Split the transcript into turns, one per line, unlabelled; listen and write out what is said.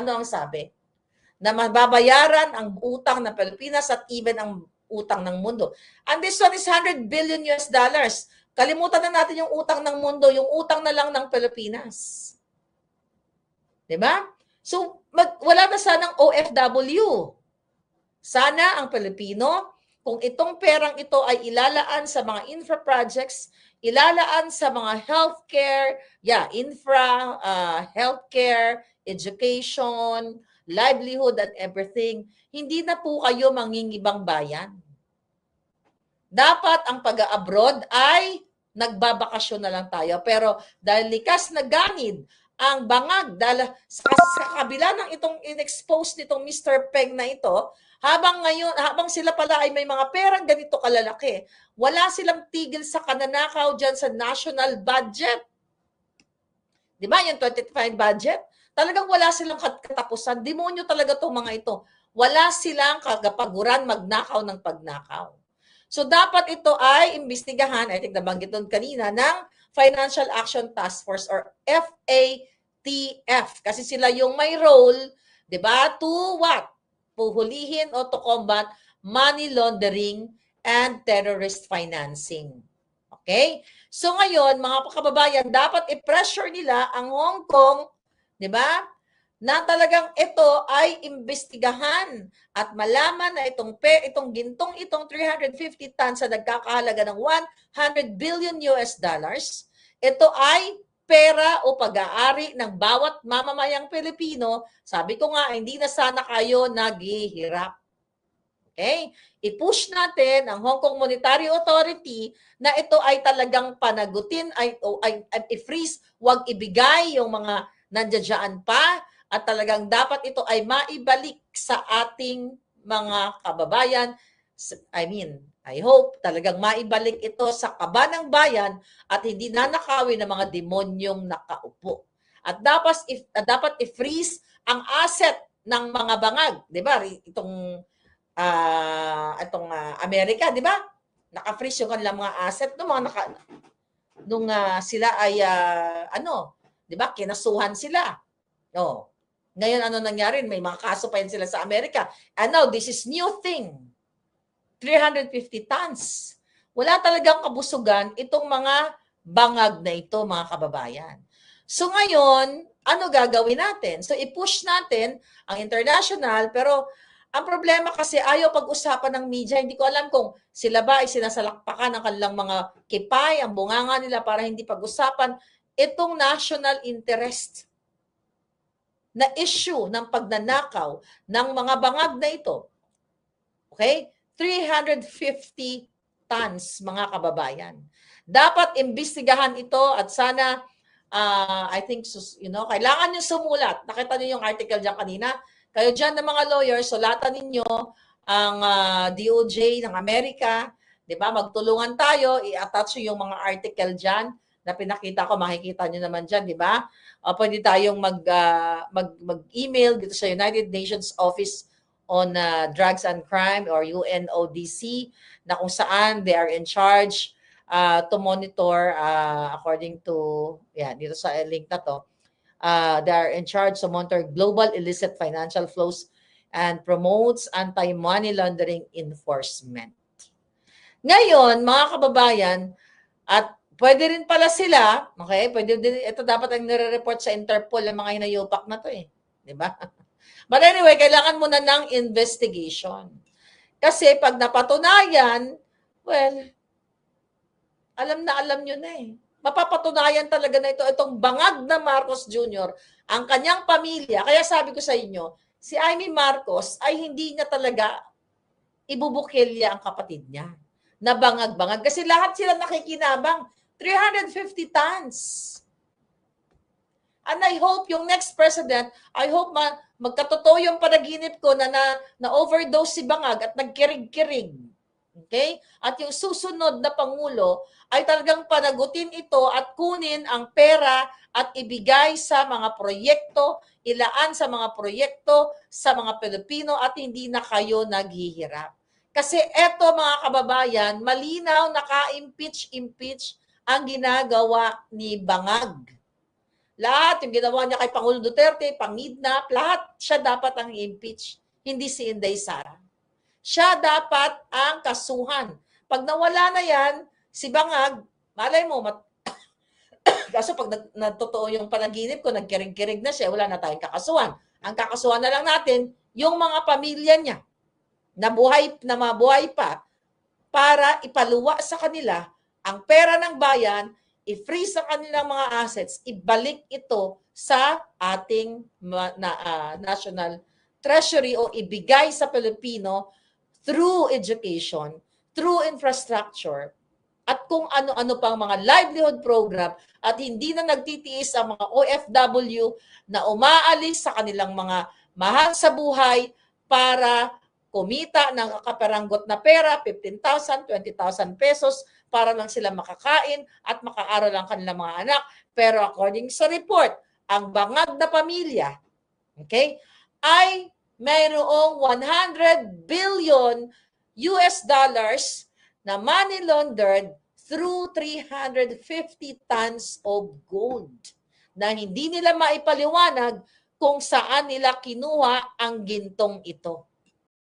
ano ang sabi? Na mababayaran ang utang ng Pilipinas at even ang utang ng mundo. And this one is 100 billion US dollars. Kalimutan na natin yung utang ng mundo, yung utang na lang ng Pilipinas. 'Di ba? So, mag, wala na sanang OFW. Sana ang Pilipino, kung itong perang ito ay ilalaan sa mga infra projects, ilalaan sa mga healthcare, yeah, infra, uh, healthcare, education, livelihood and everything, hindi na po kayo mangingibang bayan. Dapat ang pag-abroad ay nagbabakasyon na lang tayo. Pero dahil likas na ganid ang bangag dahil sa, sa kabila ng itong inexpose nitong Mr. Peng na ito, habang ngayon, habang sila pala ay may mga perang ganito kalalaki, wala silang tigil sa kananakaw dyan sa national budget. Di ba? Yung 25 budget. Talagang wala silang katapusan. Demonyo talaga itong mga ito. Wala silang kagapaguran magnakaw ng pagnakaw. So dapat ito ay imbestigahan, I think nabanggit doon kanina, ng Financial Action Task Force or FATF. Kasi sila yung may role, di ba, to what? Puhulihin o to combat money laundering and terrorist financing. Okay? So ngayon, mga kababayan, dapat i-pressure nila ang Hong Kong, di ba? Na talagang ito ay imbestigahan at malaman na itong pe, itong gintong itong 350 tons sa nagkakahalaga ng 100 billion US dollars, ito ay pera o pag-aari ng bawat mamamayang Pilipino. Sabi ko nga, hindi na sana kayo naghihirap. Okay? I-push natin ang Hong Kong Monetary Authority na ito ay talagang panagutin ay, o, ay, ay i-freeze, wag ibigay yung mga nandiyan pa at talagang dapat ito ay maibalik sa ating mga kababayan. I mean, I hope talagang maibalik ito sa kaba ng bayan at hindi nanakawin ng mga demonyong nakaupo. At dapat if dapat i-freeze ang asset ng mga bangag, 'di ba? Itong uh, itong uh, Amerika, 'di ba? Naka-freeze yung kanilang mga asset no mga naka nung uh, sila ay uh, ano, 'di ba? Kinasuhan sila. No. Ngayon ano nangyari? May mga kaso pa yan sila sa Amerika. And now this is new thing. 350 tons. Wala talagang kabusugan itong mga bangag na ito, mga kababayan. So ngayon, ano gagawin natin? So i-push natin ang international pero ang problema kasi ayaw pag-usapan ng media. Hindi ko alam kung sila ba ay sinasalakpakan ng kanilang mga kipay, ang bunganga nila para hindi pag-usapan itong national interest na issue ng pagnanakaw ng mga bangag na ito. Okay? 350 tons, mga kababayan. Dapat imbestigahan ito at sana, uh, I think, you know, kailangan nyo sumulat. Nakita nyo yung article dyan kanina kayo dyan ng mga lawyers, sulatan ninyo ang uh, ah, DOJ ng Amerika, 'di ba? Magtulungan tayo, i-attach yung mga article diyan na pinakita ko, makikita niyo naman diyan, 'di ba? Uh, pwede tayong mag, uh, mag mag-email dito sa United Nations Office on uh, Drugs and Crime or UNODC na kung saan they are in charge uh, to monitor uh, according to yeah, dito sa link na to Uh, they are in charge to monitor global illicit financial flows and promotes anti-money laundering enforcement. Ngayon, mga kababayan, at pwede rin pala sila, okay, pwede din, ito dapat ang nire-report sa Interpol ang mga hinayupak na to eh. Di ba? But anyway, kailangan muna ng investigation. Kasi pag napatunayan, well, alam na alam nyo na eh mapapatunayan talaga na ito, itong bangag na Marcos Jr., ang kanyang pamilya. Kaya sabi ko sa inyo, si Amy Marcos ay hindi niya talaga ibubukilya ang kapatid niya na bangag-bangag. Kasi lahat sila nakikinabang. 350 tons. And I hope yung next president, I hope ma magkatotoo yung panaginip ko na, na, na overdose si Bangag at nagkirig-kirig. Okay? At yung susunod na Pangulo ay talagang panagutin ito at kunin ang pera at ibigay sa mga proyekto, ilaan sa mga proyekto sa mga Pilipino at hindi na kayo naghihirap. Kasi eto mga kababayan, malinaw naka-impeach-impeach ang ginagawa ni Bangag. lahat, yung ginawa niya kay Pangulo Duterte, pang-kidnap, lahat siya dapat ang impeach, hindi si Inday Sara. Siya dapat ang kasuhan. Pag nawala na yan, si Bangag, malay mo, mat- kaso pag natotoo yung panaginip ko, nagkirig-kirig na siya, wala na tayong kakasuhan. Ang kakasuhan na lang natin, yung mga pamilya niya, na buhay, na mabuhay pa, para ipaluwa sa kanila ang pera ng bayan, i-freeze ang kanilang mga assets, ibalik ito sa ating na, ah, national treasury o ibigay sa Pilipino through education, through infrastructure, at kung ano-ano pang mga livelihood program at hindi na nagtitiis ang mga OFW na umaalis sa kanilang mga mahal sa buhay para kumita ng kaperanggot na pera, 15,000, 20,000 pesos para lang sila makakain at makaaral ang kanilang mga anak. Pero according sa report, ang bangag na pamilya, okay, ay mayroong 100 billion US dollars na money laundered through 350 tons of gold na hindi nila maipaliwanag kung saan nila kinuha ang gintong ito.